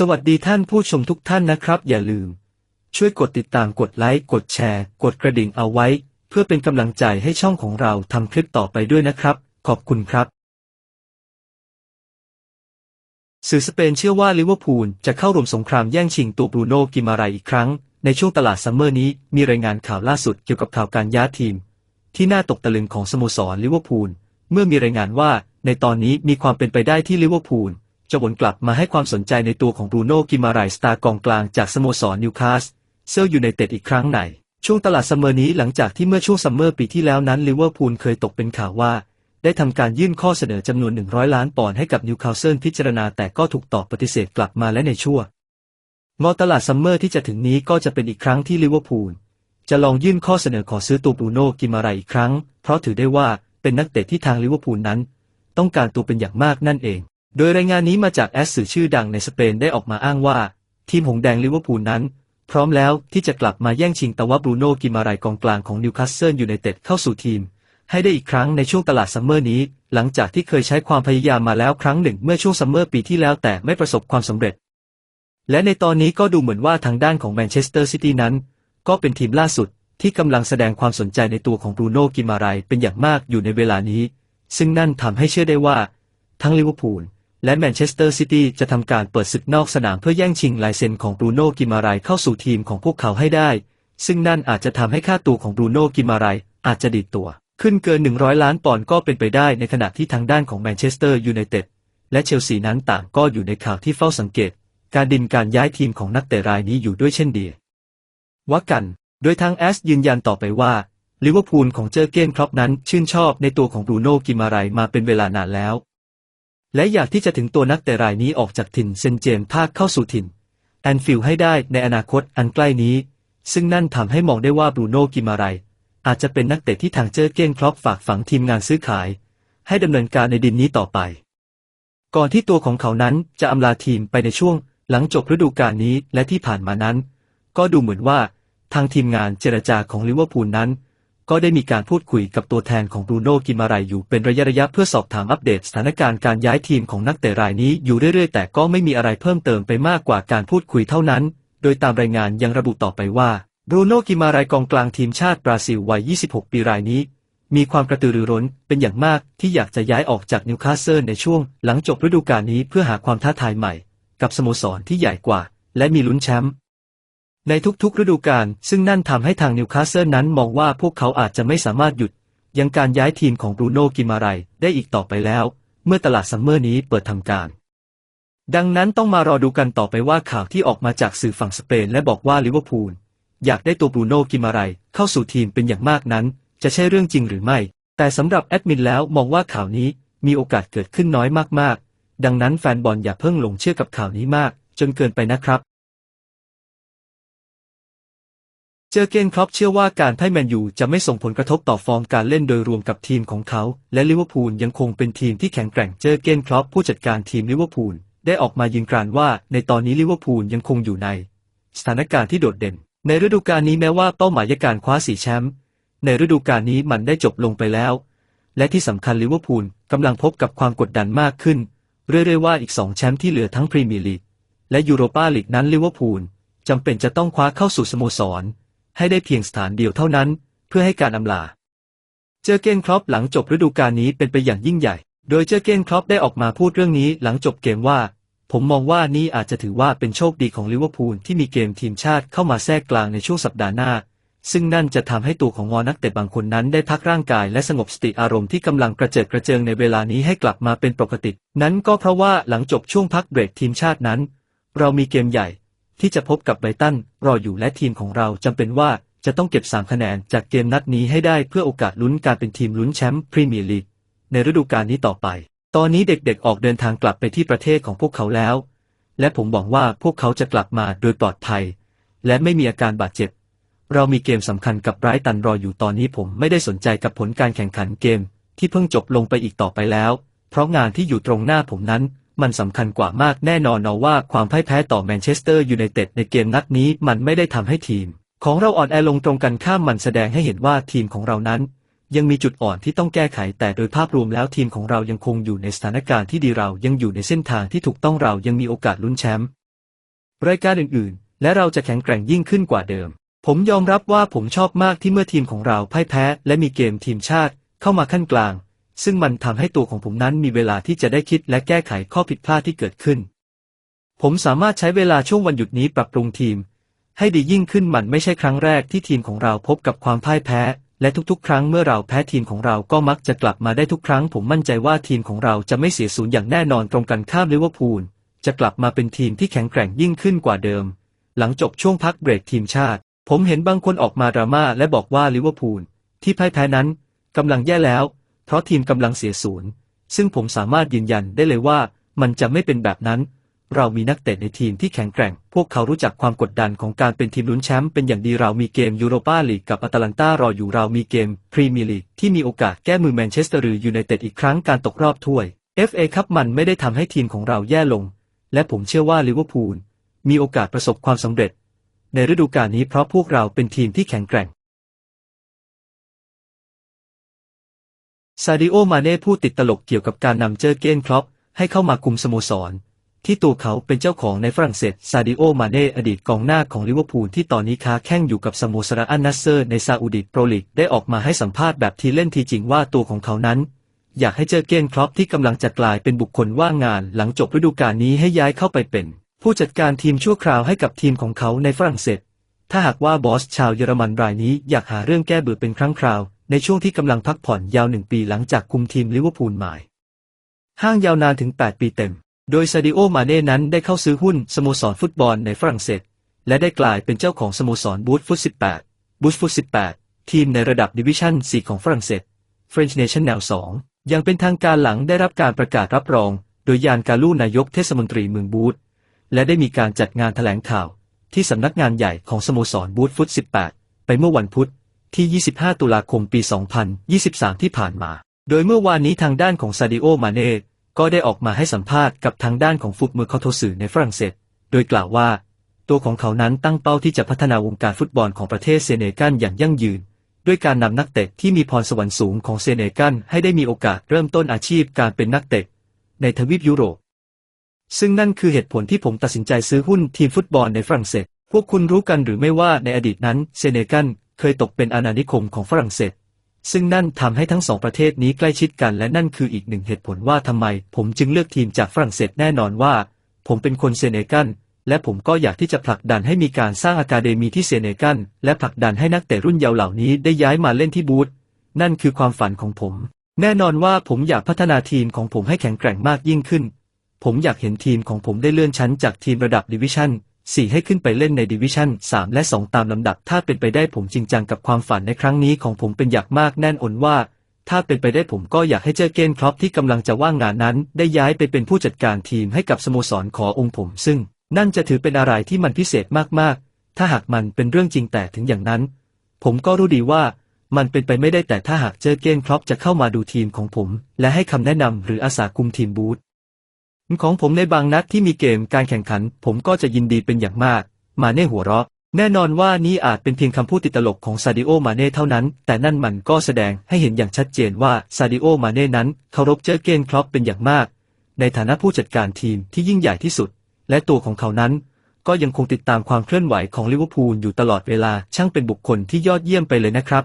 สวัสดีท่านผู้ชมทุกท่านนะครับ อย่าลืม ช่วยกดติดตามกดไลค์กดแชร์ กดกระดิ่งเอาไว้ เพื่อเป็นกำลังใจให้ช่องของเราทำคลิปต่อไปด้วยนะครับ ขอบคุณครับ สื่อสเปนเชื่อว่าลิเวอร์พูลจะเข้าร่วมสงครามแย่งชิงตัวบรูโน่กิมารายอีกครั้ง ในช่วงตลาดซัมเมอร์นี้มีรายงานข่าวล่าสุดเกี่ยวกับข่าวการย้ายทีม ที่น่าตกตะลึงของสโมสรลิเวอร์พูลเมื่อมีรายงานว่าในตอนนี้มีความเป็นไปได้ที่ลิเวอร์พูล จะวนกลับมาให้ความสนใจในตัวของบรูโน่กิมารายสตาร์กองกลางจากสโมสรนิวคาสเซลยูไนเต็ดอีกครั้งในช่วงตลาดซัมเมอร์นี้หลังจากที่เมื่อช่วงซัมเมอร์ปีที่แล้วนั้นลิเวอร์พูลเคยตกเป็นข่าวว่า ได้ทำการยื่นข้อเสนอจำนวน 100 ล้านปอนด์ให้กับนิวคาสเซิลพิจารณาแต่ก็ถูกตอบปฏิเสธกลับมาและในช่วงงอตลาดซัมเมอร์ที่จะถึงนี้ก็จะเป็นอีกครั้งที่ลิเวอร์พูลจะลองยื่นข้อเสนอขอซื้อตัวบรูโน่กิมารายอีกครั้ง เพราะถือได้ว่าเป็นนักเตะที่ทางลิเวอร์พูลนั้น ต้องการตัวเป็นอย่างมากนั่นเอง โดยรายงานนี้มาจากแอสสื่อชื่อดังในสเปนได้ออกมาอ้างว่า ทีมหงแดงลิเวอร์พูลนั้น พร้อมแล้วที่จะกลับมาแย่งชิงตาวะบรูโน่กิมารายกองกลางของนิวคาสเซิลยูไนเต็ดเข้าสู่ทีม ให้ได้อีกครั้งในช่วงตลาดซัมเมอร์นี้ หลังจากที่เคยใช้ความพยายามมาแล้วครั้งหนึ่งเมื่อช่วงซัมเมอร์ปีที่แล้วแต่ไม่ประสบความสำเร็จ และในตอนนี้ก็ดูเหมือนว่าทางด้านของแมนเชสเตอร์ซิตี้นั้น ก็เป็นทีมล่าสุดที่กำลังแสดงความสนใจในตัวของบรูโน่กิมารายเป็นอย่างมากอยู่ในเวลานี้ ซึ่งนั่นทำให้เชื่อได้ว่า ทั้งลิเวอร์พูล และแมนเชสเตอร์ซิตี้จะทำการเปิดศึกนอกสนามเพื่อแย่งชิงลายเซ็นของบรูโน่กิมารายเข้าสู่ทีมของพวกเขาให้ได้ ซึ่งนั่นอาจจะทำให้ค่าตัวของบรูโน่กิมารายอาจจะดีดตัว ขึ้นเกิน 100 ล้านปอนด์ก็เป็นไปได้ในขณะที่ทางด้านของแมนเชสเตอร์ยูไนเต็ดและเชลซีนั้นต่างก็อยู่ในข่าวที่เฝ้าสังเกต การดินการย้ายทีมของนักเตะรายนี้อยู่ด้วยเช่นเดียวว่ากัน โดยทางแอสยืนยันต่อไปว่าลิเวอร์พูลของเจอร์เกนครอปนั้นชื่นชอบในตัวของบรูโน่กิมารายมาเป็นเวลานานแล้ว และอยากที่จะถึงตัวนักเตะรายนี้ออกจากถิ่นเซนเจมส์ภาคเข้าสู่ถิ่นแอนฟิลให้ได้ในอนาคตอันใกล้นี้ ซึ่งนั่นทำให้มองได้ว่าบรูโน่กิมารายอาจจะเป็นนักเตะที่ทางเจอเกนครอปฝากฝังทีมงานซื้อขาย ให้ดำเนินการในดินนี้ต่อไป ก่อนที่ตัวของเขานั้นจะอำลาทีมไปในช่วงหลังจบฤดูกาลนี้และที่ผ่านมานั้น ก็ดูเหมือนว่าทางทีมงานเจรจาของลิเวอร์พูลนั้น ก็ได้มีการพูดคุยกับตัวแทนของบรูโน่กิมารายอยู่เป็นระยะระยะเพื่อสอบถามอัปเดตสถานการณ์การย้ายทีมของนักเตะรายนี้อยู่เรื่อยๆ แต่ก็ไม่มีอะไรเพิ่มเติมไปมากกว่าการพูดคุยเท่านั้น โดยตามรายงานยังระบุต่อไปว่าบรูโน่กิมารายกองกลางทีมชาติบราซิลวัย 26 ปีรายนี้ มีความกระตือรือร้นเป็นอย่างมากที่อยากจะย้ายออกจากนิวคาสเซิลในช่วงหลังจบฤดูกาลนี้เพื่อหาความท้าทายใหม่ กับสโมสรที่ใหญ่กว่า และมีลุ้นแชมป์ ในทุกๆฤดูกาลซึ่งนั่นทำให้ทางนิวคาสเซิลนั้นมองว่าพวกเขาอาจจะไม่สามารถหยุด ยังการย้ายทีมของบรูโน่กิมาไรายได้อีกต่อไปแล้ว เมื่อตลาดซัมเมอร์นี้เปิดทำการ ดังนั้นต้องมารอดูกันต่อไปว่าข่าวที่ออกมาจากสื่อฝั่งสเปนและบอกว่าลิเวอร์พูลอยากได้ตัวบรูโน่กิมาไรายเข้าสู่ทีมเป็นอย่างมากนั้น จะใช่เรื่องจริงหรือไม่ แต่สำหรับแอดมินแล้วมองว่าข่าวนี้มีโอกาสเกิดขึ้นน้อยมากๆ ดังนั้นแฟนบอลอย่าเพิ่งหลงเชื่อกับข่าวนี้มาก จนเกินไปนะครับ จอเกนครอปเชื่อว่าการพ่ายแมนยูจะไม่ส่งผลกระทบต่อฟอร์มการเล่นโดยรวมกับทีมของเขา และลิเวอร์พูลยังคงเป็นทีมที่แข็งแกร่งเจอเกนครอปผู้จัดการทีมลิเวอร์พูลได้ออกมายืนกรานว่าในตอนนี้ลิเวอร์พูลยังคงอยู่ใน สถานการณ์ที่โดดเด่น ในฤดูกาลนี้แม้ว่าเป้าหมายการคว้าสีแชมป์ในฤดูกาลนี้มันได้จบลงไปแล้ว และที่สำคัญลิเวอร์พูลกำลังพบกับความกดดันมากขึ้น เรื่อยๆว่าอีกสองแชมป์ที่เหลือทั้งพรีเมียร์ลีกและยูโรปาลีกนั้นลิเวอร์พูลจำเป็นจะต้องคว้าเข้าสู่สโมสร ให้ได้เพียงสถานเดียวเท่านั้น เพื่อให้การอำลา เจอเกนครอปหลังจบฤดูกาลนี้เป็นไปอย่างยิ่งใหญ่ โดยเจอเกนครอปได้ออกมาพูดเรื่องนี้หลังจบเกมว่า ผมมองว่านี่อาจจะถือว่าเป็นโชคดีของลิเวอร์พูลที่มีเกมทีมชาติเข้ามาแทรกกลางในช่วงสัปดาห์หน้า ซึ่งนั่นจะทำให้ตัวของงอนักเตะบางคนนั้นได้พักร่างกายและสงบสติอารมณ์ที่กำลังกระเจิดกระเจิงในเวลานี้ให้กลับมาเป็นปกติ นั้นก็เพราะว่าหลังจบช่วงพักเบรกทีมชาตินั้น เรามีเกมใหญ่ ที่จะพบกับไบรตันรออยู่และทีมของเราจำเป็นว่าจะต้องเก็บ 3 คะแนนจากเกมนัดนี้ให้ได้เพื่อโอกาสลุ้นการเป็นทีมลุ้นแชมป์พรีเมียร์ลีกในฤดูกาลนี้ต่อไป ตอนนี้เด็กๆออกเดินทางกลับไปที่ประเทศของพวกเขาแล้ว และผมหวังว่าพวกเขาจะกลับมาโดยปลอดภัย และไม่มีอาการบาดเจ็บ เรามีเกมสำคัญกับไบรตันรออยู่ตอนนี้ผมไม่ได้สนใจกับผลการแข่งขันเกม ที่เพิ่งจบลงไปอีกต่อไปแล้ว เพราะงานที่อยู่ตรงหน้าผมนั้น มันสำคัญกว่ามากแน่นอนเนาะว่าความพ่ายแพ้ต่อแมนเชสเตอร์ยูไนเต็ดในเกมนัดนี้มันไม่ได้ทำให้ทีม ของเราอ่อนแอลงตรงกันข้ามมันแสดงให้เห็นว่าทีมของเรานั้น ยังมีจุดอ่อนที่ต้องแก้ไขแต่โดยภาพรวมแล้วทีมของเรายังคงอยู่ในสถานการณ์ที่ดีเรายังอยู่ในเส้นทางที่ถูกต้องเรายังมีโอกาสลุ้นแชมป์รายการอื่นๆ และเราจะแข็งแกร่งยิ่งขึ้นกว่าเดิม ผมยอมรับว่าผมชอบมากที่เมื่อทีมของเราพ่ายแพ้ และมีเกมทีมชาติเข้ามาขั้นกลาง ซึ่งมันทำให้ตัวของผมนั้นมีเวลาที่จะได้คิดและแก้ไขข้อผิดพลาดที่เกิดขึ้น ผมสามารถใช้เวลาช่วงวันหยุดนี้ปรับปรุงทีม ให้ดียิ่งขึ้นมันไม่ใช่ครั้งแรกที่ทีมของเราพบกับความพ่ายแพ้ และทุกๆ ครั้งเมื่อเราแพ้ทีมของเราก็มักจะกลับมาได้ทุกครั้ง ผมมั่นใจว่าทีมของเราจะไม่เสียศูนย์อย่างแน่นอนตรงกันข้ามลิเวอร์พูลจะกลับมาเป็นทีมที่แข็งแกร่งยิ่งขึ้นกว่าเดิม หลังจบช่วงพักเบรกทีมชาติ ผมเห็นบางคนออกมาดราม่าและบอกว่าลิเวอร์พูลที่พ่ายแพ้นั้นกำลังแย่แล้ว เพราะทีมกำลังเสียศูนย์ ซึ่งผมสามารถยืนยันได้เลยว่ามันจะไม่เป็นแบบนั้น เรามีนักเตะในทีมที่แข็งแกร่ง พวกเขารู้จักความกดดันของการเป็นทีมลุ้นแชมป์เป็นอย่างดีเรามีเกมยูโรปาลีกกับอตาลันตารออยู่เรามีเกมพรีเมียร์ลีกที่มีโอกาสแก้มือแมนเชสเตอร์ยูไนเต็ดอีกครั้งการตกรอบถ้วย FA ครับมันไม่ได้ทำให้ทีมของเราแย่ลง และผมเชื่อว่าลิเวอร์พูลมีโอกาสประสบความสำเร็จ ในฤดูกาลนี้เพราะพวกเราเป็นทีมที่แข็งแกร่ง ซาดิโอ มาเน่พูดติดตลกเกี่ยวกับการนำเจอเกนครอปให้เข้ามาคุมสโมสร ที่ตัวเขาเป็นเจ้าของในฝรั่งเศส ซาดิโอ มาเน่อดีตกองหน้าของลิเวอร์พูลที่ตอนนี้ค้าแข่งอยู่กับสโมสรอันนัสเซอร์ในซาอุดิโปรลีกได้ออกมาให้สัมภาษณ์แบบทีเล่นทีจริงว่าตัวของเขานั้น อยากให้เจอเกนครอปที่กำลังจะกลายเป็นบุคคลว่างงานหลังจบฤดูกาลนี้ให้ย้ายเข้าไปเป็น ผู้จัดการทีมชั่วคราวให้กับทีมของเขาในฝรั่งเศส ถ้าหากว่าบอสชาวเยอรมันรายนี้อยากหาเรื่องแก้เบื่อเป็นครั้งคราว ในช่วงที่กำลังพักผ่อนยาวหนึ่งปีหลังจากคุมทีมลิเวอร์พูลหมาย ห้างยาวนานถึง 8 ปีเต็ม โดยซาดิโอมาเน่นั้นได้เข้าซื้อหุ้นสโมสรฟุตบอลในฝรั่งเศส และได้กลายเป็นเจ้าของสโมสรบูธฟุต 18 บูธฟุต 18 ทีมในระดับดิวิชั่น 4 ของฝรั่งเศส French National 2ยังเป็นทางการหลังได้รับการประกาศรับรอง โดยยานกาลูนายกเทศมนตรีเมืองบูธและได้มีการจัดงานแถลงข่าว ที่สำนักงานใหญ่ของสโมสรบูธฟุต 18 ไปเมื่อวันพุธ ที่ 25 ตุลาคม ปี 2023 ที่ผ่านมา โดยเมื่อวานนี้ทางด้านของซาดิโอ มาเน่ก็ได้ออกมาให้สัมภาษณ์กับทางด้านของฟุตเมอร์คาโทสื่อในฝรั่งเศส โดยกล่าวว่า ตัวของเขานั้นตั้งเป้าที่จะพัฒนาวงการฟุตบอลของประเทศเซเนกัลอย่างยั่งยืน ด้วยการนำนักเตะที่มีพรสวรรค์สูงของเซเนกัลให้ได้มีโอกาสเริ่มต้นอาชีพการเป็นนักเตะในทวีปยุโรป ซึ่งนั่นคือเหตุผลที่ผมตัดสินใจซื้อหุ้นทีมฟุตบอลในฝรั่งเศส พวกคุณรู้กันหรือไม่ว่าในอดีตนั้นเซเนกัล เคยตกเป็นอาณานิคมของฝรั่งเศส ซึ่งนั่นทำให้ทั้งสองประเทศนี้ใกล้ชิดกันและนั่นคืออีกหนึ่งเหตุผลว่าทำไม ผมจึงเลือกทีมจากฝรั่งเศสแน่นอนว่า ผมเป็นคนเซเนกัลและผมก็อยากที่จะผลักดันให้มีการสร้างอะคาเดมีที่เซเนกัลและผลักดันให้นักเตะรุ่นเยาว์เหล่านี้ได้ย้ายมาเล่นที่บูธนั่นคือความฝันของผม แน่นอนว่าผมอยากพัฒนาทีมของผมให้แข็งแกร่งมากยิ่งขึ้น ผมอยากเห็นทีมของผมได้เลื่อนชั้นจากทีมระดับดิวิชั่น 4 ให้ขึ้นไปเล่นในดิวิชั่น 3 และ 2 ตามลำดับ ถ้าเป็นไปได้ผมจริงจังกับความฝันในครั้งนี้ของผมเป็นอยางมากแน่นอนว่า ถ้าเป็นไปได้ผมก็อยากให้เจอเกนครอปที่กำลังจะว่างงานนั้น ได้ย้ายไปเป็นผู้จัดการทีมให้กับสโมสรขอองค์ผม ซึ่ง นั่นจะถือเป็นอะไรที่มันพิเศษมากๆ ถ้าหากมันเป็นเรื่องจริงแต่ถึงอย่างนั้น ผมก็รู้ดีว่ามันเป็นไปไม่ได้แต่ถ้าหากเจอเกนครอปจะเข้ามาดูทีมของผม และให้คำแนะนำหรืออาสาคุมทีมบูธ ของผมในบางนัดที่มีเกมการแข่งขัน ผมก็จะยินดีเป็นอย่างมาก มาเน่หัวเราะ แน่นอนว่านี่อาจเป็นเพียงคำพูดติดตลกของซาดิโอมาเน่เท่านั้น แต่นั่นมันก็แสดงให้เห็นอย่างชัดเจนว่าซาดิโอมาเน่นั้นเคารพเจอเกนครอปเป็นอย่างมาก ในฐานะผู้จัดการทีมที่ยิ่งใหญ่ที่สุด และตัวของเขานั้น ก็ยังคงติดตามความเคลื่อนไหวของลิเวอร์พูลอยู่ตลอดเวลาช่างเป็นบุคคลที่ยอดเยี่ยมไปเลยนะครับ